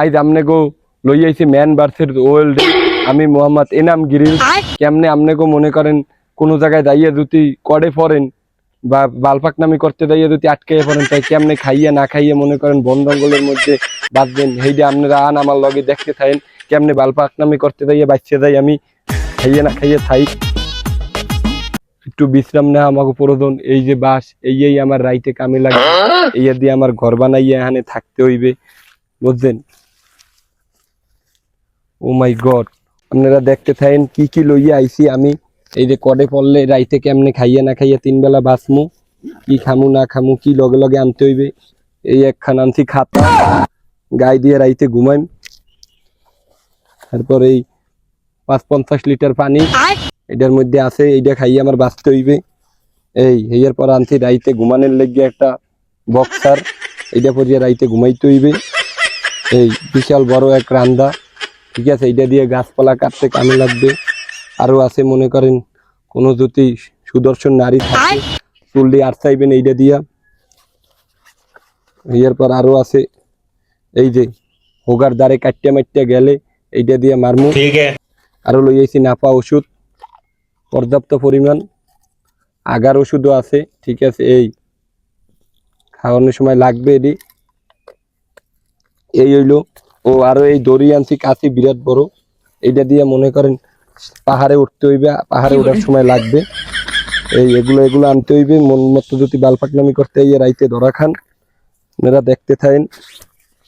আজ আমনে গো লই আইছি ম্যান ভার্সেস ওয়ার্ল্ড আমি মোহাম্মদ এনাম গিরিল। কেমনে আমনে গো মনে করেন কোন জায়গায় দাইয়া যদি কড়ে পড়েন বা বালপাক নামি করতে দাইয়া যদি আটকে পড়েন তাই কেমনে খাইয়া না খাইয়া মনে করেন বন জঙ্গলের মধ্যে বাঁচবেন। হেইডে আপনারা আন আমার লগে দেখতে থাকেন কেমনে বালপাক নামি করতে দাইয়া বাঁচতে যাই আমি খাইয়া না খাইয়া থাই। একটু বিশ্রাম নেওয়া আমাকে প্রয়োজন এই যে বাস, এই এই আমার রাইতে কামে লাগে। এই দিয়ে আমার ঘর বানাইয়া এখানে থাকতে হইবে। বুঝছেন? ও মাই গড আপনারা দেখতে থাকেন কি কি লইয়া আইছি আমি। এই যে কডে পড়লে রাইতে কেমনে খাইয়া না খাইয়া তিন বেলা বাঁচমু? কি খামু, না খামু, কি লগে লগে আনতে হইবে? এই একখান আনছি খাতা। গায়ে দিয়ে রাইতে ঘুমাইম। তারপর এই পাঁচ পঞ্চাশ লিটার পানি। এটার মধ্যে আছে এইটা খাইয়ে আমার বাঁচতে হইবে। এই হেয়ার পর আনছি রাইতে ঘুমানোর লেগে একটা বক্সার এইটা পরিয়ে রাইতে ঘুমাইতে হইবে। এই বিশাল বড় এক রান্দা। ঠিক আছে এইটা দিয়ে গাছপালা কাটতে কামে লাগবে। আরও আছে মনে করেন কোনো যদি সুদর্শন নারী থাকে চুল দিয়ে আর চাইবেন এইটা দিয়া। ইয়ার পর আরও আছে। এই যে হোগার দ্বারে কাটতে মাটতে গেলে এইটা দিয়ে মারমু। আরও লই আইছি নাপা ওষুধ। পর্যাপ্ত পরিমাণ আগার ওষুধও আছে ঠিক আছে এই খাওয়ানোর সময় লাগবে এটি। এই হইল ও আরও এই দড়ি আনছি কাছি বিরাট বড়। এটা দিয়ে মনে করেন পাহাড়ে উঠতে হইবে পাহাড়ে ওঠার সময় লাগবে। এই এগুলো এগুলো আনতে হইবে মন মতো যদি বালপাকনামি করতে হইয়ে রাইতে ধরা খান। আপনারা দেখতে থাকেন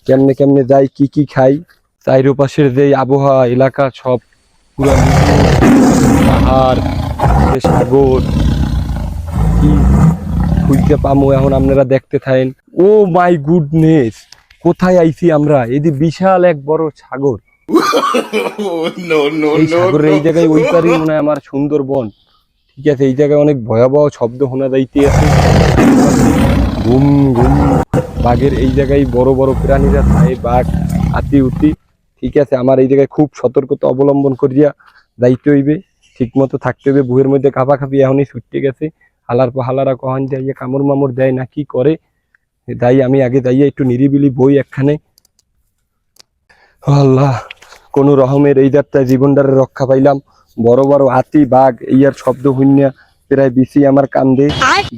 কেমনে কেমনে যাই কি কি খাই। চাইরোপাশের যে আবহাওয়া এলাকা সব পুরো পাহাড় সাগর। কি খুঁজতে পামো এখন আপনারা দেখতে থাকেন। ও মাই গুডনেস কোথায় আইছি আমরা? এই যে বিশাল এক বড় সাগর। এই সাগরের এই জায়গায় ওই পারে মনে হয় আমার সুন্দরবন। ঠিক আছে এই জায়গায় অনেক ভয়াবহ শব্দ শোনা যাইতে আছে। ঘুম ঘুম বাঘের এই জায়গায় বড় বড় প্রাণীরা থাকে বাঘ হাতি উতি ঠিক আছে আমার এই জায়গায় খুব সতর্কতা অবলম্বন করিয়া যাইতে হইবে ঠিক মতো থাকতে হইবে বুহের মধ্যে কাপা খাপি এখনই ছুটতে গেছে হালার পর হালারা কখন যাইয়া কামড় মামড় দেয় না কি করে? তাই আমি আগে যাইয়া একটু নিরিবিলি বই একখানে। আল্লাহ কোন রকমের এই যাত্রায় জীবনটারে রক্ষা পাইলাম। বড় বড় হাতি বাঘ ইয়ার শব্দ শুনিয়া প্রায় বেশি আমার কান্দে।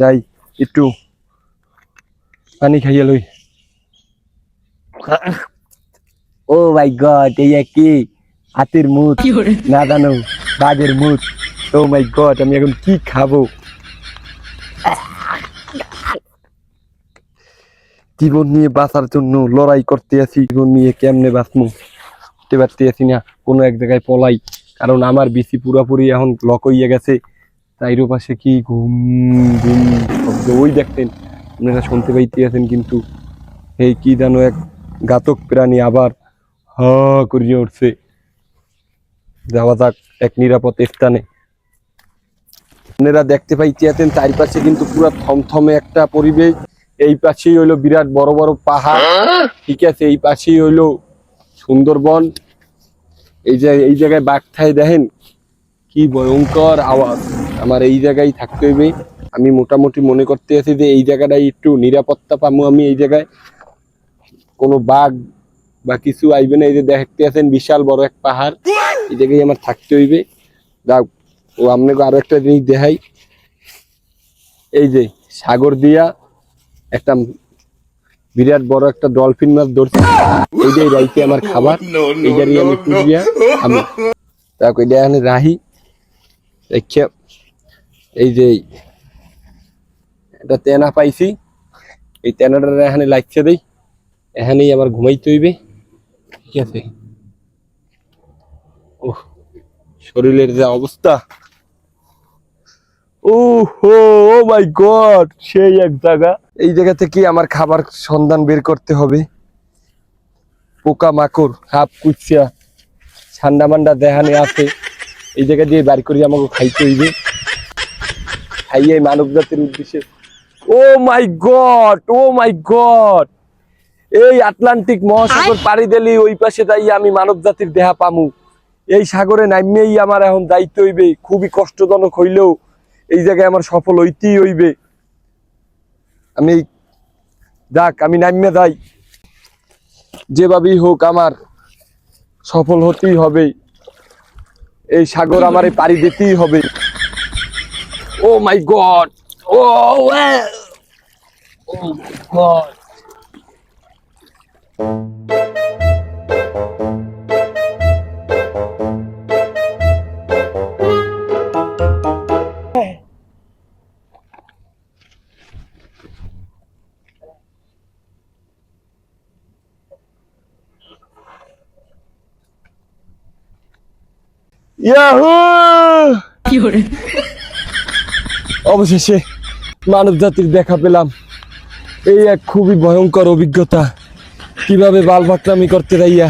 যাই একটু পানি খাইয়া লই। ও মাই গড এই কি? হাতির মুখ না জানো বাঘের মুখ ও মাই গড আমি এখন কি খাব? জীবন নিয়ে বাঁচার জন্য লড়াই করতে আছি। জীবন নিয়ে কেমনে বাঁচমু বুঝতে পারতে আছি না কোনো এক জায়গায় পলাই। কারণ আমার বিসি পুরাপুরি এখন লক হইয়া গেছে। চাইরো পাশে কি ঘুম ঘুম শব্দ। ওই দেখতেন আপনারা শুনতে পাইতে আছেন কিন্তু। এই কি জানো এক ঘাতক প্রাণী আবার হা করিয়ে উঠছে। যাওয়া যাক এক নিরাপদ স্থানে। আপনারা দেখতে পাইতে আছেন চারিপাশে কিন্তু পুরো থমথমে একটা পরিবেশ। এই পাশেই হইল বিরাট বড় বড় পাহাড়। ঠিক আছে, এই পাশেই হইল সুন্দরবন। এই যে, এই জায়গায় বাঘ ঠাই দেখেন, কি ভয়ঙ্কর আওয়াজ। আমার এই জায়গায় থাকতে হইবে। আমি মোটামুটি মনে করতে আছি যে এই জায়গাটাই একটু নিরাপত্তা পাবো আমি এই জায়গায়। কোনো বাঘ বা কিছু আইবে না এই যে দেখতে আছেন বিশাল বড় এক পাহাড়। এই জায়গায় আমার থাকতে হইবে। যাক ও আপনাকে আরও একটা জিনিস দেখাই। এই যে সাগর দিয়া একটা বিরাট বড় একটা ডলফিন মাছ ধরছি। এইটাই রাইতে আমার খাবার এইটারই আমি পুজিয়া আমি তাকে এটা রাহি। রেখে এই যে একটা তেনা পাইছি। এই তেনাটা এখানে লাগছে দেই। এখানেই আমার ঘুমাইতে হইবে। ঠিক আছে? ও শরীরের যে অবস্থা। ও ও মাই গড, সেই এক জায়গা। এই জায়গা থেকে আমার খাবার সন্ধান বের করতে হবে। পোকা মাকড় সাপ, কুচিয়া ঠান্ডা মান্ডা দেহানে আছে। এই জায়গা দিয়ে বার করি, আমাকে খাইতে হইবে। খাইয়ে মানব জাতির উদ্দেশ্যে। Oh my god, oh my god. এই আটলান্টিক মহাসাগর পাড়ি দিলি ওই পাশে যাই আমি মানব জাতির দেহা পামু। এই সাগরে নামিয়েই আমার এখন দায়িত্ব হইবে খুবই কষ্টজনক হইলেও এই জায়গায় আমার সফল হইতেই হইবে। আমি যাক আমি নামিয়ে যাই। যেভাবেই হোক আমার সফল হতেই হবে। এই সাগর আমার এই পাড়ি দিতেই হবে। ও my god O O god অবশেষে মানব জাতির দেখা পেলাম। এই এক খুবই ভয়ঙ্কর অভিজ্ঞতা। কীভাবে বাল ভাকলামি করতে রাইয়া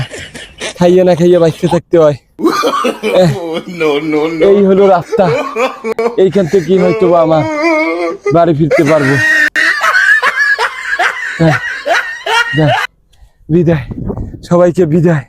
খাইয়ে না খাইয়ে বাইতে থাকতে হয়. এই হলো রাস্তা। এইখান থেকে কি হয়তো বা আমার বাড়ি ফিরতে পারব। হ্যাঁ, বিদায়। সবাইকে বিদায়।